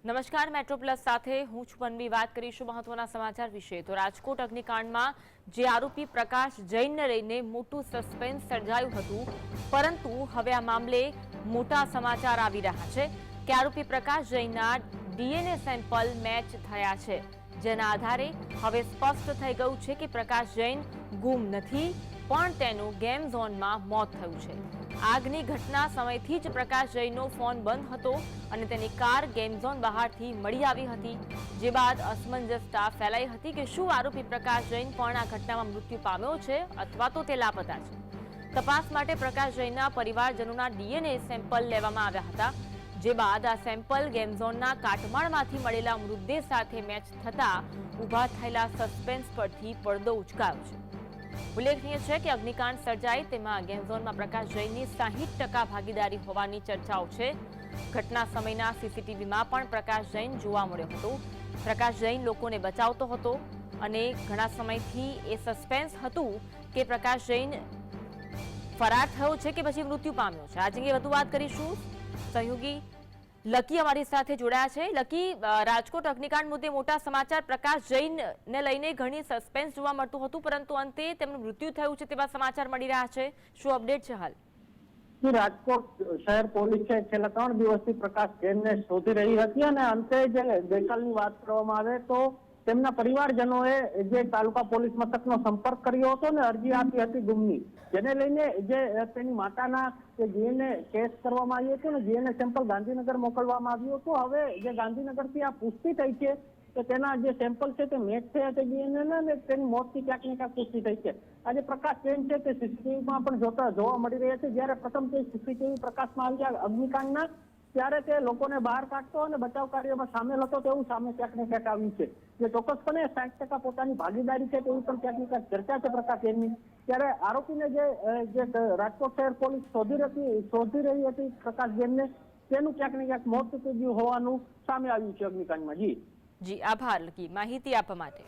નમસ્કાર, metro plus સાથે હું છું વાત કરીશું મહત્વના સમાચાર વિશે. તો રાજકોટ અગ્નિકાંડમાં જે આરોપી પ્રકાશ જૈનને લઈને મોટું સસ્પેન્સ સર્જાયું હતું, પરંતુ હવે આ મામલે મોટા સમાચાર આવી રહ્યા છે કે આરોપી પ્રકાશ જૈનના ડીએનએ સેમ્પલ મેચ થયા છે. જેના આધારે હવે સ્પષ્ટ થઈ ગયું છે કે પ્રકાશ જૈન ગુમ નથી પણ તેનું ગેમ ઝોનમાં મોત થયું છે. આગની ઘટના સમયથી જ પ્રકાશ જૈનનો ફોન બંધ હતો અને તેની કાર ગેમ ઝોન બહારથી મળી આવી હતી. જે બાદ અસમંજસતા ફેલાઈ હતી કે શું આરોપી પ્રકાશ જૈન પણ આ ઘટનામાં મૃત્યુ પામ્યો છે અથવા તો તે લાપતા છે. તપાસ માટે પ્રકાશ જૈનના પરિવારજનોના ડીએનએ સેમ્પલ લેવામાં આવ્યા હતા. જે બાદ આ સેમ્પલ ગેમ ઝોનના કાટમાળમાંથી મળેલા મૃતદેહ સાથે મેચ થતા ઊભા થયેલા સસ્પેન્સ પરથી પડદો ઉચકાયો છે. ઉલ્લેખનીય છે કે અગ્નિકાંડ સર્જાય તેમાં ગેમઝોનમાં પ્રકાશ જૈનની સાહીઠ ટકા ભાગીદારી હોવાની ચર્ચાઓ છે. ઘટના સમયના સીસીટીવીમાં પણ પ્રકાશ જૈન જોવા મળ્યો હતો. પ્રકાશ જૈન લોકોને બચાવતો હતો અને ઘણા સમયથી એ સસ્પેન્સ હતું કે પ્રકાશ જૈન ફરાર થયો છે કે પછી મૃત્યુ પામ્યો છે. આજે અંગે વધુ વાત કરીશું. સહયોગી લકી અમારી સાથે જોડાયા છે. લકી રાજકોટ અગ્નિકાંડ મુદ્દે મોટા સમાચાર. પ્રકાશ જૈનને લઈને ઘણી સસ્પેન્સ જોવા મળતું હતું, પરંતુ અંતે તેમનું મૃત્યુ થયું છે તેવા સમાચાર મળી રહ્યા છે. શું અપડેટ છે હાલ? રાજકોટ શહેર પોલીસ છે છેલ્લા ત્રણ દિવસથી પ્રકાશ જૈનને શોધી રહી હતી અને અંતે જે ગઈકાલની વાત કરવામાં આવે તો તેમના પરિવારજનોએ જે તાલુકા પોલીસ મથકનો સંપર્ક કર્યો હતો ને અરજી આપી હતી ગુમની, જેને લઈને જે તેની માતાના જે જીએનએ કેસ કરવામાં આવ્યો હતો ને જીએને સેમ્પલ ગાંધીનગર મોકલવામાં આવ્યું હતું. હવે જે ગાંધીનગરથી આ પુષ્ટિ થઈ છે કે તેના જે સેમ્પલ છે તે મેચ થયા છે જીએને ના તેની મોતથી ક્યાંક ને ક્યાંક પુષ્ટિ થઈ છે. આજે પ્રકાશ જૈન છે તે સીસીટીવીમાં પણ જોતા, જોવા મળી રહ્યા છે. જ્યારે પ્રથમ તે સીસીટીવી પ્રકાશમાં આવ્યા અગ્નિકાંડના ત્યારે તે લોકોને બહાર કાઢતો અને બચાવ કાર્યમાં સામેલ હતો તેવું સામે ક્યાંક ને ક્યાંક આવ્યું છે. જે ચોક્કસપણે સાઠ ટકા પોતાની ભાગીદારી છે તેવી પણ ક્યાંક ને ક્યાંક ચર્ચા છે પ્રકાશ એમની. ત્યારે આરોપીને જે જે રાજકોટ શહેર પોલીસ શોધી રહી શોધી રહી હતી પ્રકાશ જેમને, તેનું ક્યાંક ને ક્યાંક મોત થયું હોવાનું સામે આવ્યું છે અગ્નિકાંડમાં. જી. જી, આભાર, લકી માહિતી આપવા માટે.